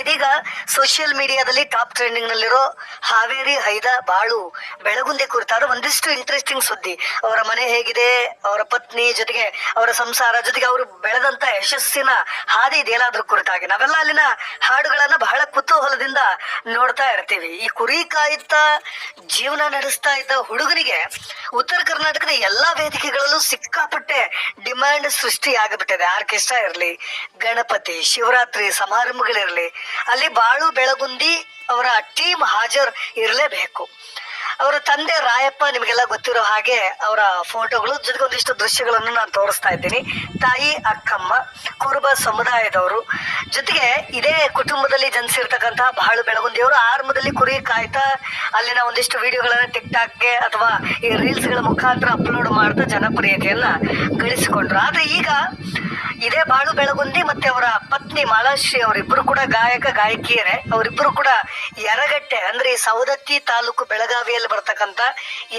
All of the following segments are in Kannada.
ಇದೀಗ ಸೋಷಿಯಲ್ ಮೀಡಿಯಾದಲ್ಲಿ ಟಾಪ್ ಟ್ರೆಂಡಿಂಗ್ ನಲ್ಲಿರೋ ಹಾವೇರಿ, ಹೈದ, ಬಾಳು, ಬೆಳಗುಂದೆ ಕುರಿತಾದ ಒಂದಿಷ್ಟು ಇಂಟ್ರೆಸ್ಟಿಂಗ್ ಸುದ್ದಿ. ಅವರ ಮನೆ ಹೇಗಿದೆ, ಅವರ ಪತ್ನಿ ಜೊತೆಗೆ ಅವರ ಸಂಸಾರ ಜೊತೆಗೆ ಅವರು ಬೆಳೆದಂತ ಯಶಸ್ಸಿನ ಹಾದಿ ಇದೇನಾದ್ರೂ ಕುರಿತಾಗಿ. ನಾವೆಲ್ಲ ಅಲ್ಲಿನ ಹಾಡುಗಳನ್ನ ಬಹಳ ಕುತೂಹಲದಿಂದ ನೋಡ್ತಾ ಇರ್ತೀವಿ. ಈ ಕುರಿ ಕಾಯುತ್ತಾ, ಜೀವನ ನಡೆಸ್ತಾ ಇದ್ದ ಹುಡುಗನಿಗೆ ಉತ್ತರ ಕರ್ನಾಟಕದ ಎಲ್ಲಾ ವೇದಿಕೆಗಳಲ್ಲೂ ಸಿಕ್ಕಾಪಟ್ಟೆ ಡಿಮ್ಯಾಂಡ್ ಸೃಷ್ಟಿ ಆಗಿಬಿಟ್ಟಿದೆ ಆರ್ಕೆಸ್ಟ್ರಾ ಇರಲಿ? ಗಣಪತಿ, ಶಿವರಾತ್ರಿ ಸಮಾರಂಭಗಳಿರಲಿ ಅಲ್ಲಿ ಬಾಳು ಬೆಳಗುಂದಿ ಅವರ ಟೀಮ್ ಹಾಜರ್ ಇರಲೇಬೇಕು. ಅವರ ತಂದೆ ರಾಯಪ್ಪ ನಿಮಗೆಲ್ಲ ಗೊತ್ತಿರೋ ಹಾಗೆ ಅವರ ಫೋಟೋಗಳು ಜೊತೆಗೆ ಒಂದಿಷ್ಟು ದೃಶ್ಯಗಳನ್ನು ನಾನು ತೋರಿಸ್ತಾ ಇದ್ದೀನಿ. ತಾಯಿ, ಅಕ್ಕಮ್ಮ, ಕುರುಬ ಸಮುದಾಯದವರು. ಜೊತೆಗೆ ಇದೇ ಕುಟುಂಬದಲ್ಲಿ ಜನಿಸಿರ್ತಕ್ಕಂತಹ ಬಾಳು ಬೆಳಗುಂದಿಯವರು ಆರಂಭದಲ್ಲಿ ಕುರಿ ಕಾಯ್ತಾ ಅಲ್ಲಿನ ಒಂದಿಷ್ಟು ವಿಡಿಯೋಗಳನ್ನ ಟಿಕ್ ಟಾಕ್ಗೆ ಅಥವಾ ಈ ರೀಲ್ಸ್ಗಳ ಮುಖಾಂತರ ಅಪ್ಲೋಡ್ ಮಾಡ್ತಾ ಜನಪ್ರಿಯತೆಯನ್ನ ಗಳಿಸಿಕೊಂಡ್ರು. ಆದ್ರೆ ಈಗ ಇದೇ ಬಾಳು ಬೆಳಗುಂದಿ ಮತ್ತೆ ಅವರ ಪತ್ನಿ ಮಾಲಾಶ್ರೀ ಅವರಿಬ್ಬರು ಕೂಡ ಗಾಯಕ, ಗಾಯಕಿಯರೇ. ಅವರಿಬ್ಬರು ಕೂಡ ಯರಗಟ್ಟೆ ಅಂದ್ರೆ ಈ ಸವದತ್ತಿ ತಾಲೂಕು ಬೆಳಗಾವಿಯಲ್ಲಿ ಬರ್ತಕ್ಕಂತ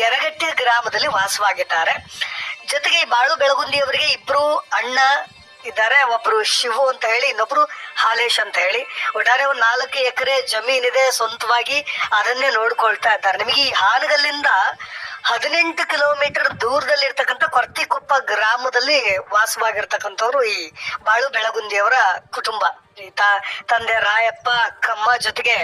ಯರಗಟ್ಟಿ ಗ್ರಾಮದಲ್ಲಿ ವಾಸವಾಗಿದ್ದಾರೆ. ಜೊತೆಗೆ ಈ ಬಾಳು ಬೆಳಗುಂದಿ ಅವರಿಗೆ ಇಬ್ರು ಅಣ್ಣ ಇದ್ದಾರೆ, ಒಬ್ರು ಶಿವು ಅಂತ ಹೇಳಿ, ಇನ್ನೊಬ್ರು ಹಾಲೇಶ್ ಅಂತ ಹೇಳಿ. ಒಟ್ಟಾರೆ ಒಂದು ನಾಲ್ಕು ಎಕರೆ ಜಮೀನಿದೆ, ಸ್ವಂತವಾಗಿ ಅದನ್ನೇ ನೋಡ್ಕೊಳ್ತಾ ಇದ್ದಾರೆ. ನಿಮಗೆ ಈ ಹಾನಗಲ್ಲಿಂದ ಹದಿನೆಂಟು ಕಿಲೋಮೀಟರ್ ದೂರದಲ್ಲಿರ್ತಕ್ಕಂಥ ಕೊರ್ತಿಕೊಪ್ಪ ಗ್ರಾಮದಲ್ಲಿ ವಾಸವಾಗಿರ್ತಕ್ಕಂಥವ್ರು ಈ ಬಾಳು ಬೆಳಗುಂದಿಯವರ ಕುಟುಂಬ. ತಂದೆ ರಾಯಪ್ಪ ಕಮ್ಮ ಜೊತೆಗೆ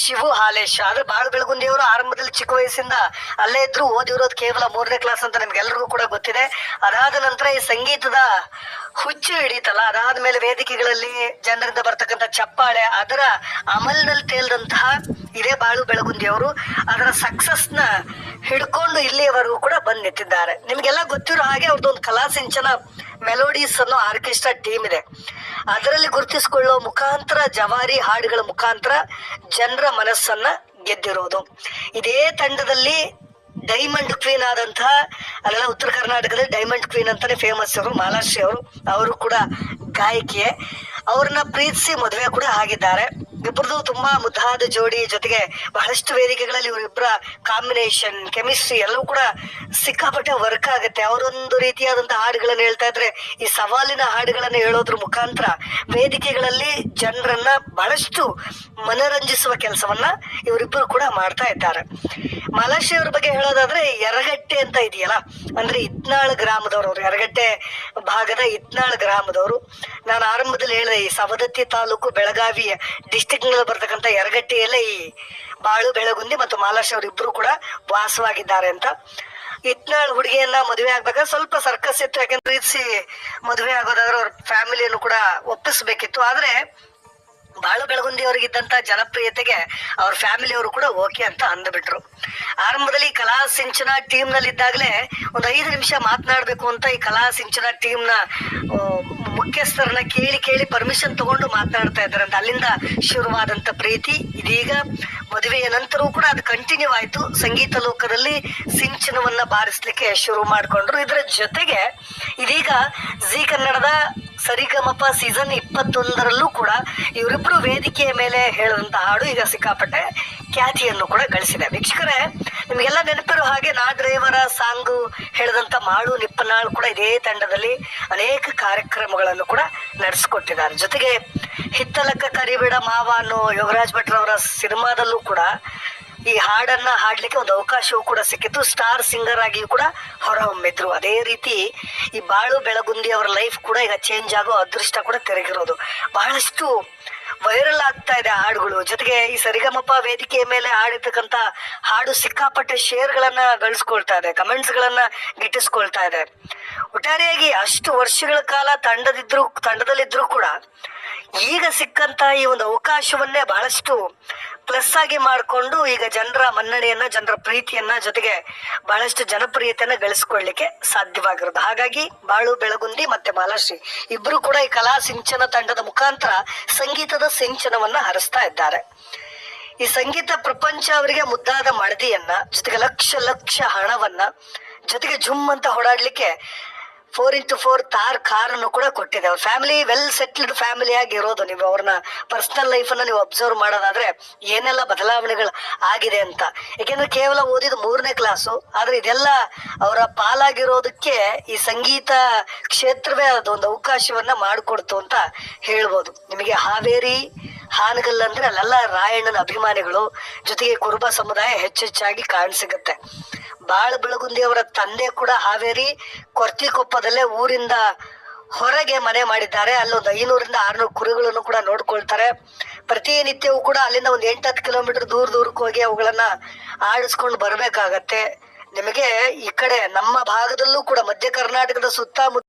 ಶಿವು ಹಾಲೇಶ. ಆದ್ರೆ ಬಾಳು ಬೆಳಗುಂದಿಯವರು ಆರಂಭದಲ್ಲಿ ಚಿಕ್ಕ ವಯಸ್ಸಿಂದ ಅಲ್ಲೇ ಇದ್ರು ಓದಿರೋದು ಕೇವಲ ಮೂರನೇ ಕ್ಲಾಸ್ ಅಂತ ನಿಮ್ಗೆಲ್ರಿಗೂ ಕೂಡ ಗೊತ್ತಿದೆ. ಅದಾದ ನಂತರ ಈ ಸಂಗೀತದ ಹುಚ್ಚು ಹಿಡಿತಲ್ಲ ಅದಾದ ಮೇಲೆ ವೇದಿಕೆಗಳಲ್ಲಿ ಜನರಿಂದ ಬರ್ತಕ್ಕಂತ ಚಪ್ಪಾಳೆ, ಅದರ ಅಮಲ್ನಲ್ಲಿ ತೇಲ್ದಂತಹ ಇದೇ ಬಾಳು ಬೆಳಗುಂದಿಯವರು. ಅದರ ಸಕ್ಸಸ್ನ ಹಿಡ್ಕೊಂಡು ಇಲ್ಲಿಯವರೆಗೂ ಕೂಡ ಬಂದ್ ನಿಂತಿದ್ದಾರೆ ನಿಮ್ಗೆಲ್ಲ ಗೊತ್ತಿರೋ ಹಾಗೆ ಅವ್ರದ್ದೊಂದು ಕಲಾ ಸಿಂಚನ ಮೆಲೋಡೀಸ್ ಅನ್ನೋ ಆರ್ಕೆಸ್ಟ್ರಾ ಟೀಮ್ ಇದೆ. ಅದರಲ್ಲಿ ಗುರುತಿಸಿಕೊಳ್ಳೋ ಮುಖಾಂತರ, ಜವಾರಿ ಹಾಡುಗಳ ಮುಖಾಂತರ ಜನರ ಮನಸ್ಸನ್ನ ಗೆದ್ದಿರೋದು. ಇದೇ ತಂಡದಲ್ಲಿ ಡೈಮಂಡ್ ಕ್ವೀನ್ ಆದಂತಹ, ಅಲ್ಲೆಲ್ಲ ಉತ್ತರ ಕರ್ನಾಟಕದಲ್ಲಿ ಡೈಮಂಡ್ ಕ್ವೀನ್ ಅಂತಾನೆ ಫೇಮಸ್ ಅವರು ಮಾಲಾಶ್ರೀ ಅವರು. ಅವರು ಕೂಡ ಗಾಯಕಿಯೇ. ಅವ್ರನ್ನ ಪ್ರೀತಿಸಿ ಮದುವೆ ಕೂಡ ಆಗಿದ್ದಾರೆ. ಇಬ್ಬರದು ತುಂಬಾ ಮುದ್ದಾದ ಜೋಡಿ ಜೊತೆಗೆ ಬಹಳಷ್ಟು ವೇದಿಕೆಗಳಲ್ಲಿ ಇವರಿಬ್ಬರ ಕಾಂಬಿನೇಷನ್ ಕೆಮಿಸ್ಟ್ರಿ ಎಲ್ಲವೂ ಕೂಡ ಸಿಕ್ಕಾಪಟ್ಟೆ ವರ್ಕ್ ಆಗುತ್ತೆ. ಅವರೊಂದು ರೀತಿಯಾದಂತಹ ಹಾಡುಗಳನ್ನ ಹೇಳ್ತಾ ಇದ್ರೆ, ಈ ಸವಾಲಿನ ಹಾಡುಗಳನ್ನ ಹೇಳೋದ್ರ ಮುಖಾಂತರ ವೇದಿಕೆಗಳಲ್ಲಿ ಜನರನ್ನ ಬಹಳಷ್ಟು ಮನರಂಜಿಸುವ ಕೆಲಸವನ್ನ ಇವರಿಬ್ಬರು ಕೂಡ ಮಾಡ್ತಾ ಇದ್ದಾರೆ. ಮಲಾಶಿ ಅವ್ರ ಬಗ್ಗೆ ಹೇಳೋದಾದ್ರೆ, ಯರಗಟ್ಟೆ ಅಂತ ಇದೆಯಲ್ಲ, ಅಂದ್ರೆ ಇತ್ನಾಳ್ ಗ್ರಾಮದವರು ಅವರು. ಯರಗಟ್ಟೆ ಭಾಗದ ಇತ್ನಾಳ್ ಗ್ರಾಮದವರು. ನಾನು ಆರಂಭದಲ್ಲಿ ಹೇಳಿದೆ, ಈ ಸವದತ್ತಿ ತಾಲೂಕು ಬೆಳಗಾವಿ ಡಿಸ್ಟಿಕ್ ನಲ್ಲಿ ಬರ್ತಕ್ಕಂಥ ಎರಗಟ್ಟಿಯಲ್ಲೇ ಈ ಬಾಳು, ಬೆಳಗುಂದಿ ಮತ್ತು ಮಾಲಾಶ್ ಅವರಿಬ್ರು ಕೂಡ ವಾಸವಾಗಿದ್ದಾರೆ ಅಂತ. ಇತ್ನಾಳ್ ಹುಡುಗಿಯನ್ನ ಮದುವೆ ಆಗ್ಬೇಕ ಸ್ವಲ್ಪ ಸರ್ಕಸ್ ಇತ್ತು, ಯಾಕಂದ್ರೆ ಪ್ರೀತಿಸಿ ಮದುವೆ ಆಗೋದಾದ್ರೆ ಅವ್ರ ಫ್ಯಾಮಿಲಿಯನ್ನು ಕೂಡ ಒಪ್ಪಿಸ್ಬೇಕಿತ್ತು. ಆದ್ರೆ ಬಾಳು ಬೆಳಗುಂದಿ ಅವರಿಗಿದ್ದಂತ ಜನಪ್ರಿಯತೆಗೆ ಅವ್ರ ಫ್ಯಾಮಿಲಿಯವರು ಕೂಡ ಓಕೆ ಅಂತ ಅಂದ್ಬಿಟ್ರು. ಆರಂಭದಲ್ಲಿ ಕಲಾ ಸಿಂಚನ ಟೀಮ್ನಲ್ಲಿ ಇದ್ದಾಗಲೇ ಒಂದು ಐದು ನಿಮಿಷ ಮಾತನಾಡಬೇಕು ಅಂತ ಈ ಕಲಾ ಸಿಂಚನ ಟೀಮ್ನ ಮುಖ್ಯಸ್ಥರನ್ನ ಕೇಳಿ ಕೇಳಿ ಪರ್ಮಿಷನ್ ತಗೊಂಡು ಮಾತನಾಡ್ತಾ ಇದ್ದಾರೆ ಅಂತ. ಅಲ್ಲಿಂದ ಶುರುವಾದಂತ ಪ್ರೀತಿ. ಇದೀಗ ಮದುವೆಯ ನಂತರವೂ ಕೂಡ ಅದು ಕಂಟಿನ್ಯೂ ಆಯ್ತು. ಸಂಗೀತ ಲೋಕದಲ್ಲಿ ಸಿಂಚನವನ್ನ ಬಾರಿಸ್ಲಿಕ್ಕೆ ಶುರು ಮಾಡಿಕೊಂಡ್ರು. ಇದರ ಜೊತೆಗೆ ಇದೀಗ ಜಿ ಕನ್ನಡದ ಸರಿಗಮಪ ಸೀಸನ್ ಇಪ್ಪತ್ತೊಂದರಲ್ಲೂ ಕೂಡ ಇವರಿಬ್ರು ವೇದಿಕೆಯ ಮೇಲೆ ಹೇಳಿದಂತ ಹಾಡು ಈಗ ಸಿಕ್ಕಾಪಟ್ಟೆ ಖ್ಯಾತಿಯನ್ನು ಕೂಡ ಗಳಿಸಿದೆ. ವೀಕ್ಷಕರೇ, ನಿಮಗೆಲ್ಲ ನೆನಪಿರೋ ಹಾಗೆ ನಾ ಡ್ರೈವರ ಸಾಂಗು ಹೇಳಿದಂತ ಮಾಳು ನಿಪ್ಪನಾಳು ಕೂಡ ಇದೇ ತಂಡದಲ್ಲಿ ಅನೇಕ ಕಾರ್ಯಕ್ರಮಗಳನ್ನು ಕೂಡ ನಡೆಸಿಕೊಟ್ಟಿದ್ದಾರೆ. ಜೊತೆಗೆ ಹಿತ್ತಲಕ್ಕ ಕರಿಬೇಡ ಮಾವ ಅನ್ನೋ ಯೋಗರಾಜ್ ಭಟ್ರವರ ಸಿನಿಮಾದಲ್ಲೂ ಕೂಡ ಈ ಹಾಡನ್ನ ಹಾಡ್ಲಿಕ್ಕೆ ಒಂದು ಅವಕಾಶವೂ ಕೂಡ ಸಿಕ್ಕಿತ್ತು. ಸ್ಟಾರ್ ಸಿಂಗರ್ ಆಗಿಯೂ ಕೂಡ ಹೊರಹೊಮ್ಮಿದ್ರು. ಅದೇ ರೀತಿ ಈ ಬಾಳು ಬೆಳಗುಂದಿ ಅವರ ಲೈಫ್ ಕೂಡ ಈಗ ಚೇಂಜ್ ಆಗೋ ಅದೃಷ್ಟ ಕೂಡ ತೆರಗಿರೋದು. ಬಹಳಷ್ಟು ವೈರಲ್ ಆಗ್ತಾ ಇದೆ ಹಾಡುಗಳು. ಜೊತೆಗೆ ಈ ಸರಿಗಮಪ ವೇದಿಕೆಯ ಮೇಲೆ ಹಾಡಿರ್ತಕ್ಕಂತ ಹಾಡು ಸಿಕ್ಕಾಪಟ್ಟೆ ಶೇರ್ ಗಳನ್ನ ಗಳಿಸ್ಕೊಳ್ತಾ ಇದೆ ಕಮೆಂಟ್ಸ್ ಗಳನ್ನ ಗಿಟ್ಟಿಸ್ಕೊಳ್ತಾ ಇದೆ. ಒಟ್ಟಾರೆಯಾಗಿ ಅಷ್ಟು ವರ್ಷಗಳ ಕಾಲ ತಂಡದಿದ್ರು, ತಂಡದಲ್ಲಿದ್ರು ಕೂಡ ಈಗ ಸಿಕ್ಕಂತ ಈ ಒಂದು ಅವಕಾಶವನ್ನೇ ಬಹಳಷ್ಟು ಪ್ಲಸ್ ಆಗಿ ಮಾಡಿಕೊಂಡು ಈಗ ಜನರ ಮನ್ನಣೆಯನ್ನ, ಜನರ ಪ್ರೀತಿಯನ್ನ ಜೊತೆಗೆ ಬಹಳಷ್ಟು ಜನಪ್ರಿಯತೆಯನ್ನ ಗಳಿಸ್ಕೊಳ್ಳಿಕ್ಕೆ ಸಾಧ್ಯವಾಗಿರೋದು. ಹಾಗಾಗಿ ಬಾಳು, ಬೆಳಗುಂದಿ ಮತ್ತೆ ಬಾಲಶ್ರೀ ಇಬ್ರು ಕೂಡ ಈ ಕಲಾ ಸಿಂಚನ ತಂಡದ ಮುಖಾಂತರ ಸಂಗೀತದ ಸಿಂಚನವನ್ನ ಹರಿಸ್ತಾ ಇದ್ದಾರೆ. ಈ ಸಂಗೀತ ಪ್ರಪಂಚ ಅವರಿಗೆ ಮುದ್ದಾದ ಮಡದಿಯನ್ನ, ಜೊತೆಗೆ ಲಕ್ಷ ಲಕ್ಷ ಹಣವನ್ನ ಜೊತೆಗೆ ಜುಮ್ ಅಂತ ಹೊಡಾಡ್ಲಿಕ್ಕೆ ಫೋರ್ ಇಂಟು ಫೋರ್ ಕಾರ್ ಕಾರನ್ನು ಕೂಡ ಕೊಟ್ಟಿದೆ ಅವ್ರ ಫ್ಯಾಮಿಲಿ ವೆಲ್ ಸೆಟ್ಲ್ಡ್ ಫ್ಯಾಮಿಲಿ ಆಗಿ ಇರೋದು ನೀವು ಅವ್ರನ್ನ ಪರ್ಸನಲ್ ಲೈಫನ್ನ ನೀವು ಅಬ್ಸರ್ವ್ ಮಾಡೋದಾದ್ರೆ ಏನೆಲ್ಲ ಬದಲಾವಣೆಗಳು ಆಗಿದೆ ಅಂತ. ಯಾಕೆಂದ್ರೆ ಕೇವಲ ಓದಿದ ಮೂರನೇ ಕ್ಲಾಸು ಆದ್ರೆ ಇದೆಲ್ಲ ಅವರ ಪಾಲಾಗಿರೋದಕ್ಕೆ ಈ ಸಂಗೀತ ಕ್ಷೇತ್ರವೇ ಅದೊಂದು ಅವಕಾಶವನ್ನ ಮಾಡಿಕೊಡ್ತು ಅಂತ ಹೇಳ್ಬೋದು. ನಿಮಗೆ ಹಾವೇರಿ, ಹಾನಗಲ್ ಅಂದ್ರೆ ಅಲ್ಲೆಲ್ಲ ರಾಯಣ್ಣನ ಅಭಿಮಾನಿಗಳು ಜೊತೆಗೆ ಕುರುಬ ಸಮುದಾಯ ಹೆಚ್ಚೆಚ್ಚಾಗಿ ಕಾಣಸಿಗುತ್ತೆ. ಬಾಳ ಬೆಳಗುಂದಿ ಅವರ ತಂದೆ ಕೂಡ ಹಾವೇರಿ ಕೊರ್ತಿಕೊಪ್ಪದಲ್ಲೇ ಊರಿಂದ ಹೊರಗೆ ಮನೆ ಮಾಡಿದ್ದಾರೆ. ಅಲ್ಲೊಂದು ಐನೂರಿಂದ ಆರ್ನೂರು ಕುರಿಗಳನ್ನು ಕೂಡ ನೋಡ್ಕೊಳ್ತಾರೆ. ಪ್ರತಿನಿತ್ಯವೂ ಕೂಡ ಅಲ್ಲಿಂದ ಒಂದು ಎಂಟತ್ತು ಕಿಲೋಮೀಟರ್ ದೂರ ದೂರಕ್ಕೆ ಹೋಗಿ ಅವುಗಳನ್ನ ಆಡಿಸ್ಕೊಂಡು ಬರ್ಬೇಕಾಗತ್ತೆ. ನಿಮಗೆ ಈ ಕಡೆ ನಮ್ಮ ಭಾಗದಲ್ಲೂ ಕೂಡ ಮಧ್ಯ ಕರ್ನಾಟಕದ ಸುತ್ತಮುತ್ತ